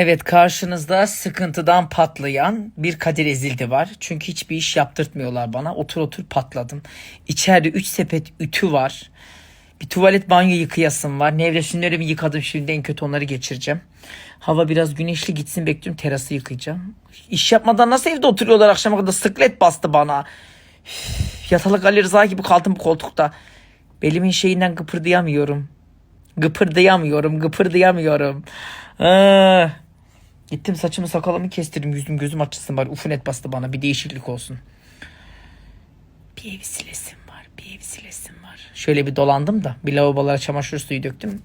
Evet karşınızda sıkıntıdan patlayan bir Kadir Ezildi var. Çünkü hiçbir iş yaptırtmıyorlar bana. Otur otur patladım. İçeride 3 sepet ütü var. Bir tuvalet banyo yıkayasım var. Nevresimleri bir yıkadım şimdi en kötü onları geçireceğim. Hava biraz güneşli gitsin bekliyorum terası yıkayacağım. İş yapmadan nasıl evde oturuyorlar akşama kadar sıklet bastı bana. Üf, Yatalık Ali Rıza gibi kaldım bu koltukta. Belimin şeyinden gıpırdayamıyorum. Gıpırdayamıyorum, gıpırdayamıyorum. Ah. Gittim saçımı sakalımı kestirdim yüzüm gözüm açılsın bari ufunet bastı bana bir değişiklik olsun. Bir evi silesim var bir evi silesim var. Şöyle bir dolandım da bir lavabolara çamaşır suyu döktüm.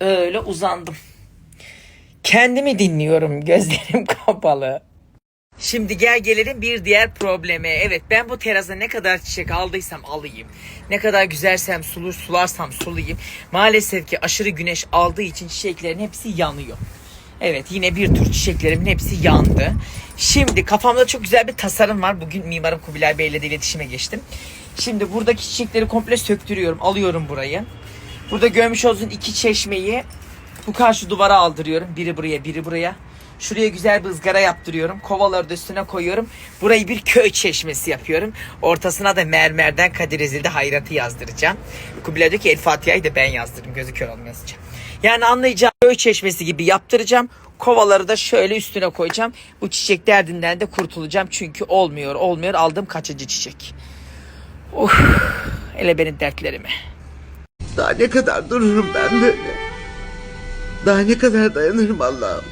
Öyle uzandım. Kendimi dinliyorum gözlerim kapalı. Şimdi gel gelelim bir diğer probleme. Evet ben bu terasa ne kadar çiçek aldıysam alayım. Ne kadar güzelsem sulur sularsam sulayayım. Maalesef ki aşırı güneş aldığı için çiçeklerin hepsi yanıyor. Evet yine bir tür çiçeklerimin hepsi yandı. Şimdi kafamda çok güzel bir tasarım var. Bugün mimarım Kubilay Bey ile de iletişime geçtim. Şimdi buradaki çiçekleri komple söktürüyorum. Alıyorum burayı. Burada görmüş olduğunuz iki çeşmeyi bu karşı duvara aldırıyorum. Biri buraya biri buraya. Şuraya güzel bir ızgara yaptırıyorum. Kovaları da üstüne koyuyorum. Burayı bir köy çeşmesi yapıyorum. Ortasına da mermerden Kadir Ezildi hayratı yazdıracağım. Kubilay diyor ki El Fatiha'yı da ben yazdırdım. Gözü kör yazacağım. Yani anlayacağım köy çeşmesi gibi yaptıracağım. Kovaları da şöyle üstüne koyacağım. Bu çiçek derdinden de kurtulacağım. Çünkü olmuyor olmuyor aldığım kaçıncı çiçek. Uf, ele benim dertlerimi. Daha ne kadar dururum ben böyle? Daha ne kadar dayanırım Allah'ım?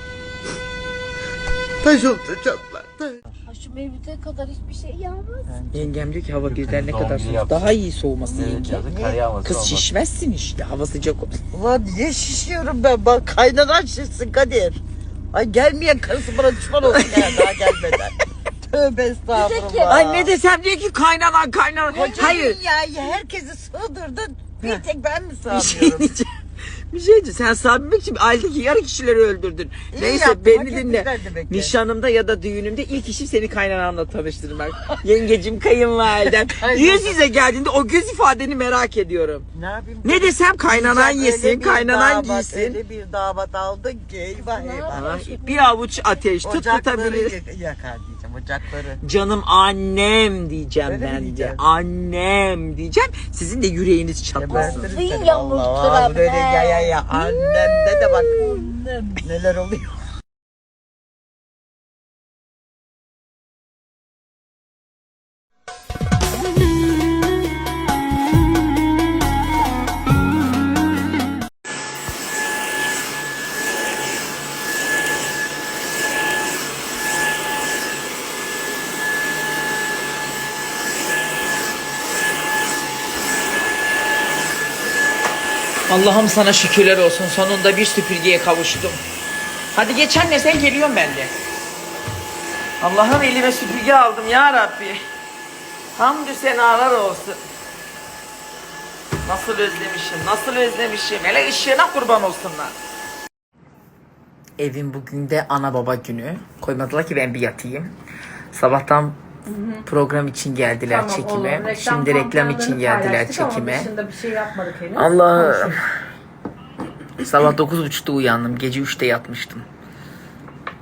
Taş olsa taş. Ha, Şu mevlüte kadar hiçbir şey yağmaz. Yengem diyor ki hava birden ne kadar soğuk. Daha iyi soğuması yenge. yazın kar yağması Kız olmaz. şişmezsin işte hava sıcak olsun. Ulan niye şişiyorum ben? Bak kaynanan şişsin Kadir. Ay gelmeyen karısı bana düşman olsun ya daha gelmeden. Tövbe estağfurullah. Ay ne desem diyor ki kaynanan kaynanan. Hayır. dünyayı herkesi sığdırdın. Bir tek ben mi Bir şey sığamıyorum? diyeceğim. Bir şey diyeceğim. Sen sabimek için ailedeki yarı kişileri öldürdün. İyi Neyse yaptın, beni dinle. etmişler demek ki. Nişanımda ya da düğünümde ilk işim seni kaynananla tanıştırmak. Yengecim kayınvalidem. Aynen. Yüz yüze geldiğinde o göz ifadeni merak ediyorum. ne yapayım? Ne desem kaynanan Öyle yesin, bir kaynanan damat, giysin. Öyle bir damat aldın ki eyvah eyvah. Bir avuç ateş tut Ocakları tutabilir. yak- yakar diyeceğim ocakları. Canım annem diyeceğim Öyle mi ben de. diyeceğim? Annem diyeceğim. Sizin de yüreğiniz çatlasın. Gebertirim seni vallahi. sıra Böyle ya ya ya annemde de bak neler oluyor. Allah'ım sana şükürler olsun. Sonunda bir süpürgeye kavuştum. Hadi geç anne sen geliyorsun ben de. Allah'ım elime süpürge aldım ya Rabbi. Hamdü senalar olsun. Nasıl özlemişim, nasıl özlemişim. Hele ışığına kurban olsunlar. Evin bugün de ana baba günü. Koymadılar ki ben bir yatayım. Sabahtan program için geldiler Tamam, çekime. olur. Reklam Şimdi reklam için geldiler ama çekime. dışında bir şey yapmadık henüz. Konuşuruz. Sabah 9.30'da uyandım. Gece 3'te yatmıştım.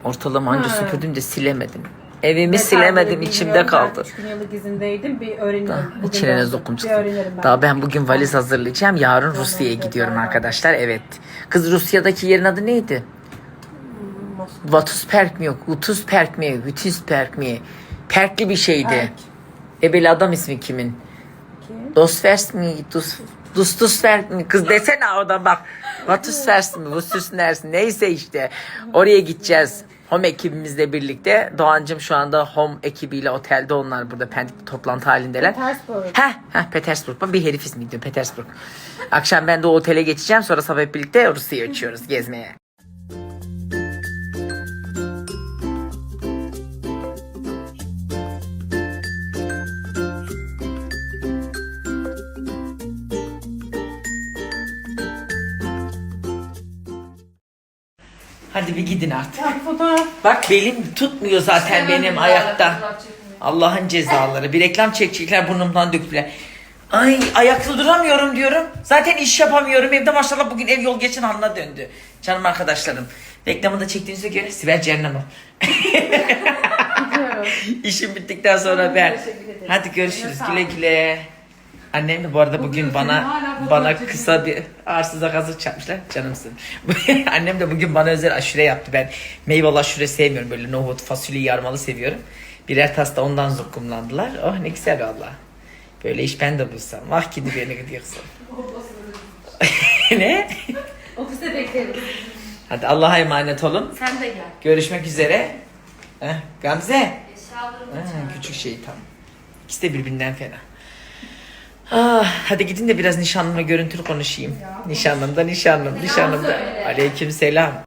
Ortalama anca Ha. süpürdüm de silemedim. Evimi Detayları silemedim içimde Ben kaldı. üç gün yıllık izindeydim. Bir öğrenirim. Bugün İçine ne de- zokum ben. Daha ben bugün valiz hazırlayacağım. Yarın Rusya'ya gidiyorum arkadaşlar. Evet. Kız Rusya'daki yerin adı neydi? Vatusperk mi yok? Utusperk mi? Vütusperk mi? Perkli bir şeydi. Perk. Ebeli adam ismi kimin? Kim? Dostvers mi? Dus, Dustusvers mi? Kız desene oradan bak. Vatusvers mi? Vususvers mi? Neyse işte. Oraya gideceğiz. Home ekibimizle birlikte. Doğancım şu anda Home ekibiyle otelde onlar burada pendik toplantı halindeler. Petersburg. Heh, heh Petersburg. Ben bir herif ismi diyor Petersburg. Akşam ben de o otele geçeceğim. Sonra sabah hep birlikte Rusya'ya uçuyoruz gezmeye. Hadi bir gidin artık. Bak fotoğraf. Bak belim tutmuyor zaten benim ayakta. Allah'ın cezaları. Bir reklam çekecekler burnumdan döktüler. Ay ayakta duramıyorum diyorum. Zaten iş yapamıyorum. Evde maşallah bugün ev yol geçen haline döndü. Canım arkadaşlarım. Reklamı da çektiğinize göre Sibel Cehennem o. İşim bittikten sonra ben. teşekkür ederim. Hadi görüşürüz. Güle güle. Annem de bu arada bugün bana hala fotoğraf bana kısa bir arsıza kazık çarpmışlar. Canımsın. Annem de bugün bana özel aşure yaptı. Ben meyveli aşure sevmiyorum. Böyle nohut, fasulye yarmalı seviyorum. Birer tas da ondan zukkumlandılar. Oh ne güzel valla. Böyle iş ben de bulsam. Vah gidi beni gidiyorsun. ne? Ofiste bekleriz. Hadi Allah'a emanet olun. Sen de gel. Görüşmek üzere. Heh, Gamze. Ha, küçük şeytan. İkisi de birbirinden fena. Ah, hadi gidin de biraz nişanlımla görüntülü konuşayım. Nişanlım da nişanlım, nişanlım da. Aleyküm selam.